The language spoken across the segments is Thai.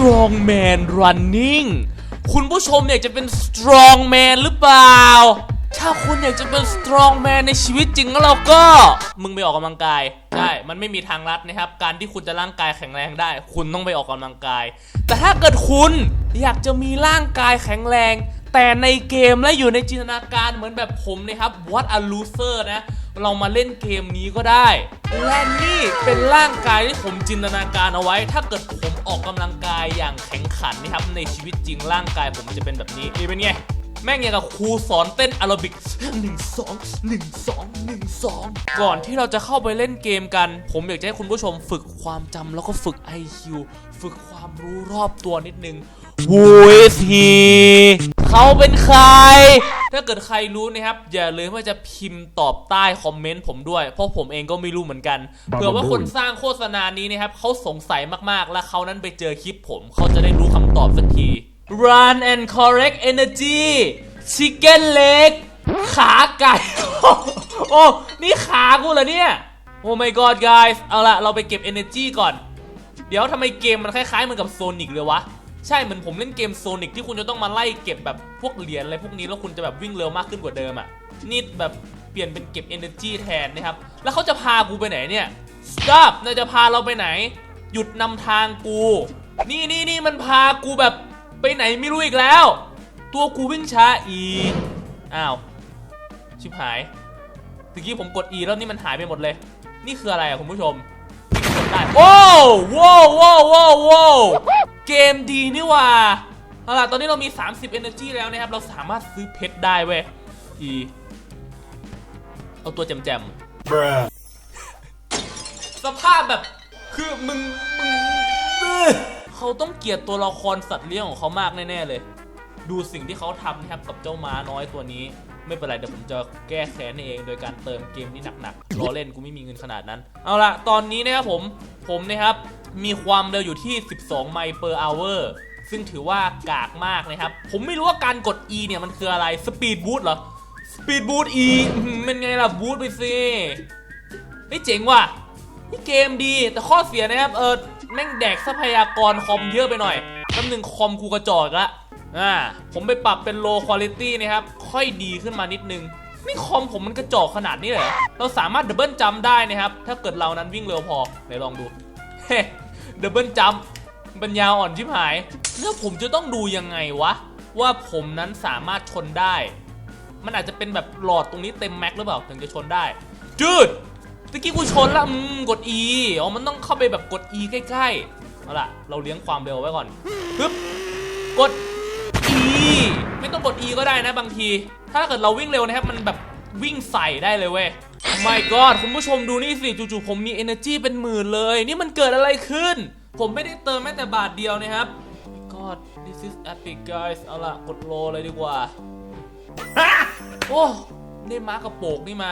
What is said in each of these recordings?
strong man running คุณผู้ชมอยากจะเป็น strong man หรือเปล่า ถ้าคุณอยากจะเป็น strong man ในชีวิตจริงแล้วเราก็ มึงไปออกกำลังกาย ใช่ มันไม่มีทางลัดนะครับ การที่คุณจะร่างกายแข็งแรงได้ คุณต้องไปออกกำลังกาย แต่ถ้าเกิดคุณอยากจะมีร่างกายแข็งแรง แต่ในเกมและอยู่ในจินตนาการเหมือนแบบผมนะครับ What a loser นะ เรามาเล่นเกมนี้ก็ได้และนี่เป็นร่างกายที่ผมจินตนาการเอาไว้ ถ้าเกิดผมออกกำลังกายอย่างแข็งขันนะครับในชีวิตจริงร่างกายผมจะเป็นแบบนี้นี่เป็นไงแม่งอย่างกับครูสอนเต้นแอโรบิกหนึ่งสองหนึ่งสองหนึ่งสองก่อนที่เราจะเข้าไปเล่นเกมกัน ผมอยากจะให้คุณผู้ชมฝึกความจำแล้วก็ฝึก IQ ฝึกความรู้รอบตัวนิดนึง Who is he เขาเป็นใคร ถ้าเกิดใครรู้นะครับ อย่าลืมว่าจะพิมพ์ตอบใต้คอมเมนต์ผมด้วย เพราะผมเองก็ไม่รู้เหมือนกันเผื่อว่าคนสร้างโฆษณานี้นะครับเขาสงสัยมากๆ และเขานั้นไปเจอคลิปผมเขาจะได้รู้คำตอบสักที Run and correct energy chicken leg ขาไก่ โอ้ นี่ขากูเหรอเนี่ย โอ้ my god guys เอาละเราไปเก็บ energy ก่อน เดี๋ยวทำไมเกมมันคล้ายๆเหมือนกับโซนิกเลยวะ ใช่เหมือนผมเล่นเกมโซนิกที่คุณจะต้องมาไล่เก็บแบบพวกเหรียญอะไรพวกนี้แล้วคุณจะแบบวิ่งเร็วมากขึ้นกว่าเดิมอะ่ะนี่แบบเปลี่ยนเป็นเก็บ energy แทนนะครับ แล้วเขาจะพากูไปไหนเนี่ย stop นายจะพาเราไปไหน หยุดนำทางกู นี่นี่นี่มันพากูแบบไปไหนไม่รู้อีกแล้ว ตัวกูวิ่งช้าอีกอ้าว ชิบหายตะกี้ผมกด E แล้วนี่มันหายไปหมดเลย นี่คืออะไรอะคุณผู้ชม ได้โอ้ว้าวว้าวว้าวว้าวเกมดีนี่หว่าเอาล่ะตอนนี้เรามี 30 energy แล้วนะครับ เราสามารถซื้อเพชรได้เว้ย E เอาตัวแจมๆสภาพแบบคือมึงมึงเอ้ยเขาต้องเกลียดตัวละครสัตว์เลี้ยงของเขามากแน่ๆเลย ดูสิ่งที่เขาทำนะครับกับเจ้าม้าน้อยตัวนี้ ไม่เป็นไรเดี๋ยวผมจะแก้แค้นเองโดยการเติมเกมที่หนักๆรอเล่นกูไม่มีเงินขนาดนั้น เอาละตอนนี้นะครับผมผมนะครับมีความเร็วอยู่ที่ 12 ไมล์ per hour ซึ่งถือว่ากากมากนะครับ ผมไม่รู้ว่าการกด E เนี่ยมันคืออะไร Speed Boost เหรอ Speed Boost E เป็นไงล่ะบูสต์ไปสิเฮ้ยเจ๋งว่ะนี่เกมดีแต่ข้อเสียนะครับเออแม่งแดกทรัพยากรคอมเยอะไปหน่อยแป๊บหนึงคอมกูกระจอกละ อ่าผมไปปรับเป็น low quality นะครับ ค่อยดีขึ้นมานิดนึงนี่คอมผมมันกระจอกขนาดนี้เลยเหรอเราสามารถดับเบิลจัมได้นะครับ ถ้าเกิดเรานั้นวิ่งเร็วพอไหนลองดู เฮ้ดับเบิลจัมปัญญาอ่อนชิบหาย แล้วผมจะต้องดูยังไงวะ ว่าผมนั้นสามารถชนได้ มันอาจจะเป็นแบบหลอดตรงนี้เต็มแม็กหรือเปล่าถึงจะชนได้ จืดตะกี้กูชนแล้วอืมกด E อ๋อ มันต้องเข้าไปแบบกด E ใกล้ๆ เอาล่ะ เราเลี้ยงความเร็วไว้ก่อนปึ๊บ กด ไม่ต้องกด E ก็ได้นะบางที ถ้าเกิดเราวิ่งเร็วนะครับมันแบบวิ่งใส่ได้เลยเว้ย my god คุณผู้ชมดูนี่สิจู่ๆผมมี energy เป็นหมื่นเลย นี่มันเกิดอะไรขึ้น ผมไม่ได้เติมแม้แต่บาทเดียวนะครับ my god this is epic guys เอาล่ะ กดโลเลยดีกว่า โอ้ได้ม้ากระโปกนี่มา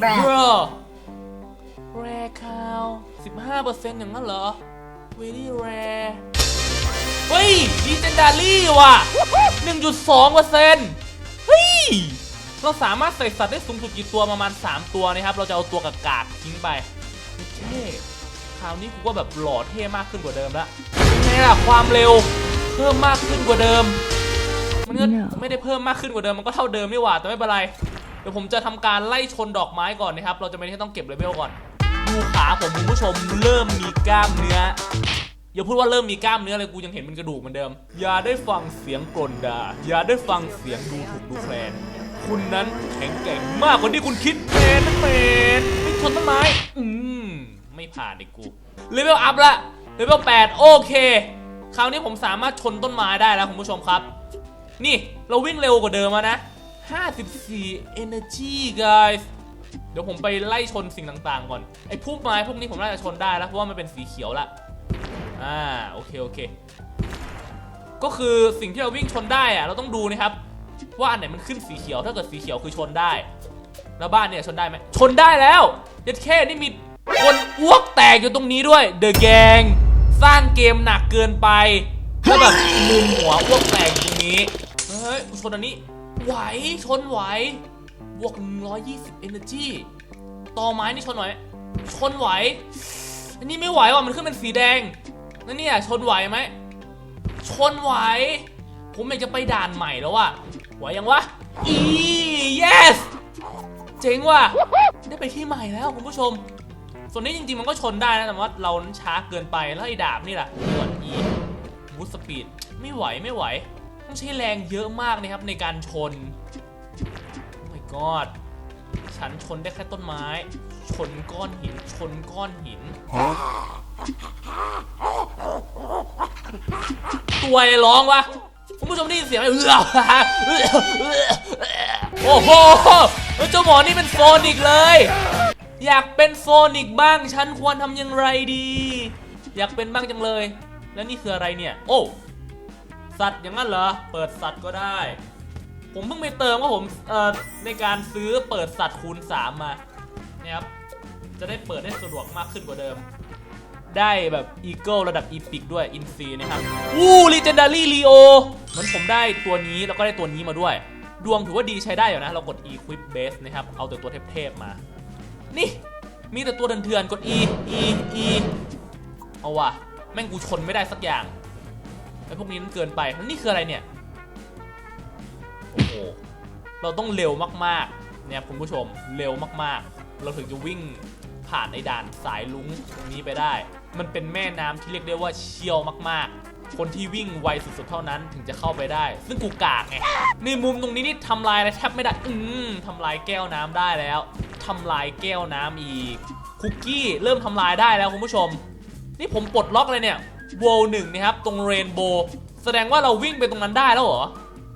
bro rare cow 15%อย่างนั้นเหรอ very rare เฮ้ย legendary ว่ะ 1.2%เฮ้ย เราสามารถใส่สัตว์ได้สูงสุดกี่ตัวประมาณ 3 ตัวนะครับ เราจะเอาตัวกากากๆทิ้งไปโอเคคราวนี้กูก็แบบหล่อเท่มากขึ้นกว่าเดิมละเป็นไงล่ะความเร็วเพิ่มมากขึ้นกว่าเดิม มันก็ No ไม่ได้เพิ่มมากขึ้นกว่าเดิมมันก็เท่าเดิมนี่หว่าแต่ไม่เป็นไรเดี๋ยวผมจะทำการไล่ชนดอกไม้ก่อนนะครับ เราจะไม่ได้ต้องเก็บเลเวลก่อน ดูขาผมคุณผู้ชมเริ่มมีกล้ามเนื้อ อย่าพูดว่าเริ่มมีกล้ามเนื้อเลยกูยังเห็นเป็นกระดูกเหมือนเดิม อย่าได้ฟังเสียงกลนด่าอย่าได้ฟังเสียงดูถูกดูแคลน คุณนั้นแข็งแกร่งมากกว่าที่คุณคิดแมนนั่นแมนไม่ชนต้นไม้อืมไม่ผ่านดิกูเลเวลอัพละเลเวล8โอเค คราวนี้ผมสามารถชนต้นไม้ได้แล้วคุณผู้ชมครับ นี่เราวิ่งเร็วกว่าเดิมแล้วนะ 54 energy guys เดี๋ยวผมไปไล่ชนสิ่งต่างๆก่อนไอ้พุ่มไม้พวกนี้ผมน่าจะชนได้แล้วเพราะว่ามันเป็นสีเขียวละ อ่าโอเคโอเค ก็คือสิ่งที่เราวิ่งชนได้อะเราต้องดูนะครับว่าอันไหนมันขึ้นสีเขียวถ้าเกิดสีเขียวคือชนได้ แล้วบ้านเนี่ยชนได้ไหมชนได้แล้วเด็ดแค่นี่มีคนอ้วกแตกอยู่ตรงนี้ด้วย The Gang สร้างเกมหนักเกินไปแล้วแบบมุมหัวอ้วกแตกตรงนี้เฮ้ยชนอันนี้ไหวชนไหวบวก 120 energy ต่อไม้นี่ชนไหวชนไหวอันนี้ไม่ไหวว่ะมันขึ้นเป็นสีแดง นั่นเนี่ยชนไหวไหม ชนไหว ผมอยากจะไปด่านใหม่แล้วว่ะไหวยังวะ อี yes เจ๋งว่ะ ได้ไปที่ใหม่แล้วคุณผู้ชม ส่วนนี้จริงๆมันก็ชนได้นะ แต่ว่าเรานั้นช้าเกินไป แล้วไอ้ดาบนี่แหละส่วน E บูสปีด ไม่ไหวไม่ไหว ต้องใช้แรงเยอะมากนะครับในการชน โอ้ my god ฉันชนได้แค่ต้นไม้ ชนก้อนหิน ชนก้อนหิน ตัวอะไรร้องวะคุณผู้ชมได้ยินเสียงไหมเออโอ้โหเจ้าหมอนี่เป็นโฟนิกเลย อยากเป็นโฟนิกบ้างฉันควรทำอย่างไรดี อยากเป็นบ้างจังเลย แล้วนี่คืออะไรเนี่ย โอ้ สัตว์อย่างนั้นเหรอ เปิดสัตว์ก็ได้ ผมเพิ่งไปเติมว่าผมเอ่อในการซื้อเปิดสัตว์คูณ3มาเนี่ยครับจะได้เปิดได้สะดวกมากขึ้นกว่าเดิม ได้แบบอีเกิลระดับอีพิกด้วยอินซีนะครับอู้ลีเจนดารี่ลีโอมันผมได้ตัวนี้แล้วก็ได้ตัวนี้มาด้วย ดวงถือว่าดีใช้ได้อยู่นะ เรากด equip base นะครับ เอาแต่ตัวเทพๆมา นี่ มีแต่ตัวเถื่อนๆกด e e e เอาว่ะ แม่งกูชนไม่ได้สักอย่างไอ้พวกนี้มันเกินไปแล้วนี่คืออะไรเนี่ย โอ้โห เราต้องเร็วมากๆ เนี่ยคุณผู้ชมเร็วมากๆ เราถึงจะวิ่งผ่านไอ้ด่านสายลุงตรงนี้ไปได้ มันเป็นแม่น้ำที่เรียกได้ว่าเชี่ยวมากๆ คนที่วิ่งไวสุดๆเท่านั้นถึงจะเข้าไปได้ ซึ่งกูกากไงในมุมตรงนี้นี่ทำลายอะไรแทบไม่ได้ อืมทำลายแก้วน้ำได้แล้วทำลายแก้วน้ำอีก คุกกี้เริ่มทำลายได้แล้วคุณผู้ชม นี่ผมปลดล็อกเลยเนี่ยโวลหนึ่งนะครับ ตรงเรนโบว์แสดงว่าเราวิ่งไปตรงนั้นได้แล้วเหรอ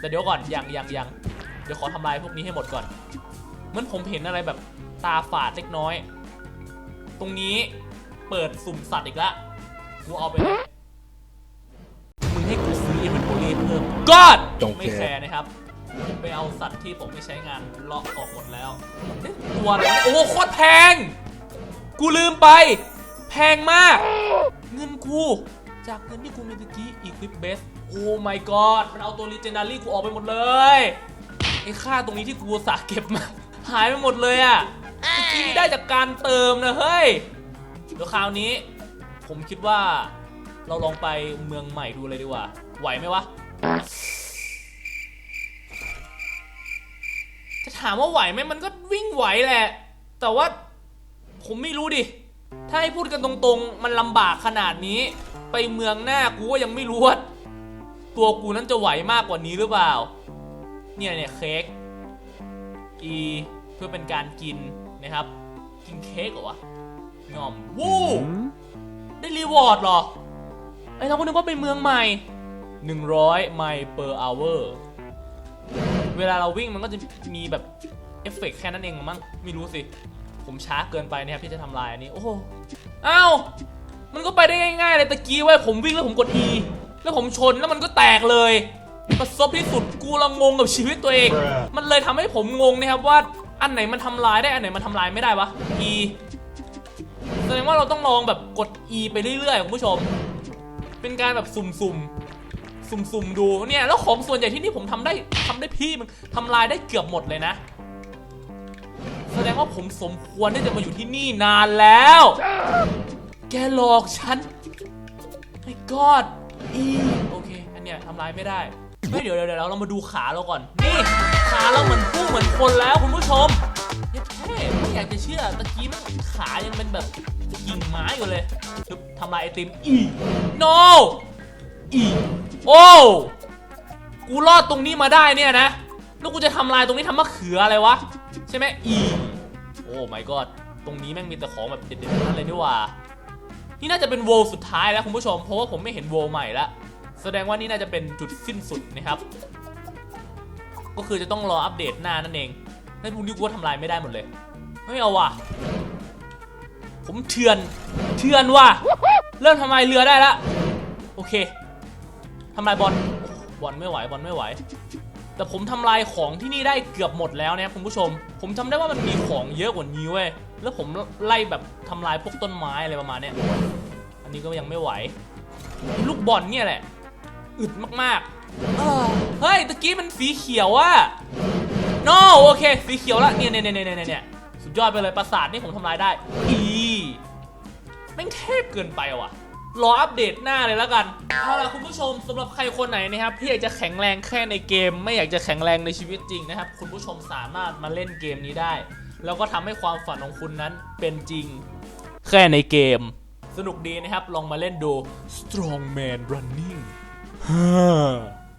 แต่เดี๋ยวก่อนยังยังยังเดี๋ยวขอทำลายพวกนี้ให้หมดก่อนเหมือนผมเห็นอะไรแบบตาฝาดเล็กน้อย ตรงนี้ เปิดสุ่มสัตว์อีกละกูเอาไปเลยมึงให้กูซื้ออินเวนทอรี่เพิ่มก็ด Don't ไม่แคร์นะครับ ไปเอาสัตว์ที่ผมไม่ใช้งานเลาะออกหมดแล้วเอ๊ะตัวอะไรโอ้โคตรแพง กูลืมไป แพงมาก เงินกู จากเงินที่กูมีตะกี้ Equip Base โอ้ my god มันเอาตัว Legendary กูออกไปหมดเลยไอ้ค่าตรงนี้ที่กูสาห์เก็บมา หายไปหมดเลยอะตะกี้นี่ได้จากการเติมนะเฮ้ย เดี๋ยวคราวนี้ ผมคิดว่าเราลองไปเมืองใหม่ดูเลยดีกว่า ไหวไหมวะ จะถามว่าไหวไหมมันก็วิ่งไหวแหละ แต่ว่าผมไม่รู้ดิ ถ้าให้พูดกันตรงๆ มันลำบากขนาดนี้ ไปเมืองหน้ากูก็ยังไม่รู้ว่าตัวกูนั้นจะไหวมากกว่านี้หรือเปล่า เนี่ยเนี่ยเค้กอีเพื่อเป็นการกินนะครับ กินเค้กเหรอวะ งอมวู้ได้รีวอร์ดเหรอ ไอเราก็นึกว่าเป็นเมืองใหม่ 100 ไมล์ per hour เวลาเราวิ่งมันก็จะมีแบบ เอฟเฟกต์แค่นั้นเองมั้งไม่รู้สิ ผมช้าเกินไปนะครับที่จะทำลายอันนี้ โอ้โหอ้าวมันก็ไปได้ง่ายๆเลยตะกี้เว้ยผมวิ่งแล้วผมกด E แล้วผมชนแล้วมันก็แตกเลยประสบที่สุดกูละงงกับชีวิตตัวเอง มันเลยทำให้ผมงงนะครับว่าอันไหนมันทำลายได้อันไหนมันทำลายไม่ได้วะ E แสดงว่าเราต้องลองแบบกด E ไปเรื่อยๆคุณผู้ชม เป็นการแบบสุ่มๆ สุ่มๆ ดูเนี่ย แล้วของส่วนใหญ่ที่นี่ผมทำได้ทำได้พี่มันทำลายได้เกือบหมดเลยนะ แสดงว่าผมสมควรที่จะมาอยู่ที่นี่นานแล้ว แกหลอกฉันไอ้กอดอีโอเค อันเนี้ยทำลายไม่ได้เฮ้ยเดี๋ยวเดี๋ยวเดี๋ยวเรามาดูขาเราก่อน นี่ขาเราเหมือนผู้เหมือนคนแล้วคุณผู้ชมเย้แค่ไม่อยากจะเชื่อตะกี้มันขายังเป็นแบบ กิ่งไม้อยู่เลยคือทำลายไอติมอี no อีโอ้กูรอดตรงนี้มาได้เนี่ยนะแล้วกูจะทำลายตรงนี้ทำมะเขืออะไรวะ ใช่ไหมอีโอ้ my god ตรงนี้แม่งมีแต่ของแบบเด็ดๆทั้งนั้นเลยนี่ว่า นี่น่าจะเป็นโวลสุดท้ายแล้วคุณผู้ชม เพราะว่าผมไม่เห็นโวลใหม่แล้วแสดงว่านี่น่าจะเป็นจุดสิ้นสุดนะครับ ก็คือจะต้องรออัปเดตหน้านั่นเองนั่นพวกนี้กูว่าทำลายไม่ได้หมดเลย ไม่เอาว่ะ ผมเถื่อน เถื่อนว่ะ เริ่มทำลายเรือได้ล้วโอเคทำลายบอล บอลไม่ไหว บอลไม่ไหว แต่ผมทำลายของที่นี่ได้เกือบหมดแล้วนะครับคุณผู้ชม ผมจำได้ว่ามันมีของเยอะกว่านี้เว้ย แล้วผมไล่แบบทำลายพวกต้นไม้อะไรประมาณนี้อันนี้ก็ยังไม่ไหว ลูกบอลเนี่ยแหละ อึดมากๆเออเฮ้ย ตะกี้มันสีเขียวอะ no โอเค สีเขียวละ เนี่ยเนี่ยเนี่ยเนี่ยเนี่ยสุดยอดไปเลย ปราสาทนี่ผมทำลายได้ อี แม่งเทพเกินไปว่ะ รออัปเดตหน้าเลยแล้วกันเอาล่ะคุณผู้ชมสำหรับใครคนไหนนะครับที่อยากจะแข็งแรงแค่ในเกม ไม่อยากจะแข็งแรงในชีวิตจริงนะครับ คุณผู้ชมสามารถมาเล่นเกมนี้ได้ แล้วก็ทำให้ความฝันของคุณนั้นเป็นจริงแค่ในเกม สนุกดีนะครับ ลองมาเล่นดู Strongman Running ฮ่า